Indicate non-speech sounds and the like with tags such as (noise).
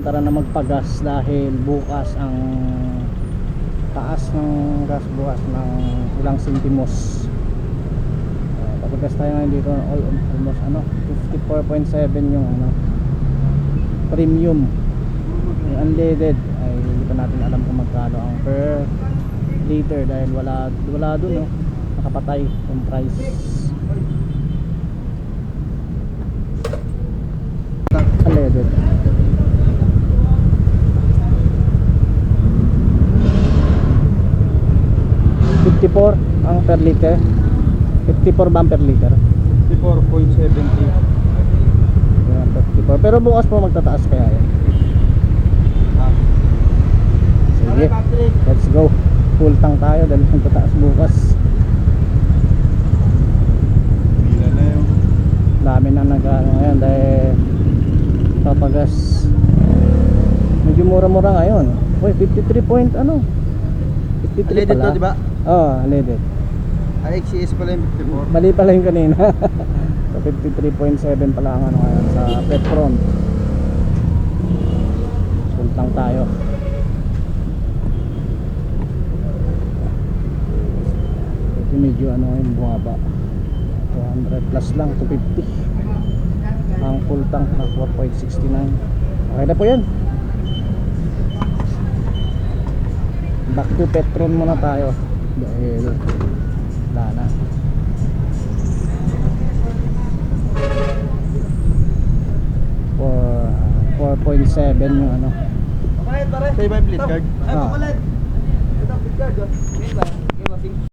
Tara na magpagas dahil bukas ang taas ng gas bukas ng ilang sentimos. Uh, papagas tayo ngayon dito all, almost ano 54.7 yung ano premium. Yung unleaded ay hindi pa natin alam kung magkano ang per liter dahil wala wala dun no? Nakapatay yung price. Unleaded 54 ang per liter. 54 ba ang per liter? 54.70 Yan, 54 pero bukas po magtataas kaya yan. Sige let's go. Full tank tayo dahil magtataas bukas. Dami na nag ano ngayon dahil papagas. Medyo mura-mura ngayon. Uy 53 point ano? 53 Unleaded pala. to, di ba? Oh, unleaded IXCS pala yung 54 mali pala yung kanina. (laughs) So 53.7 pala ang ano ngayon sa Petron. Full tank tayo. Ito medyo ano ngayon bumaba. 200 plus lang 250 ang full tank na 4.69 okay na po yan. Back to Petron muna tayo dahil wala na For 4.7 yung ano Sa iba yung plate card? Ah. Ito plate card oh.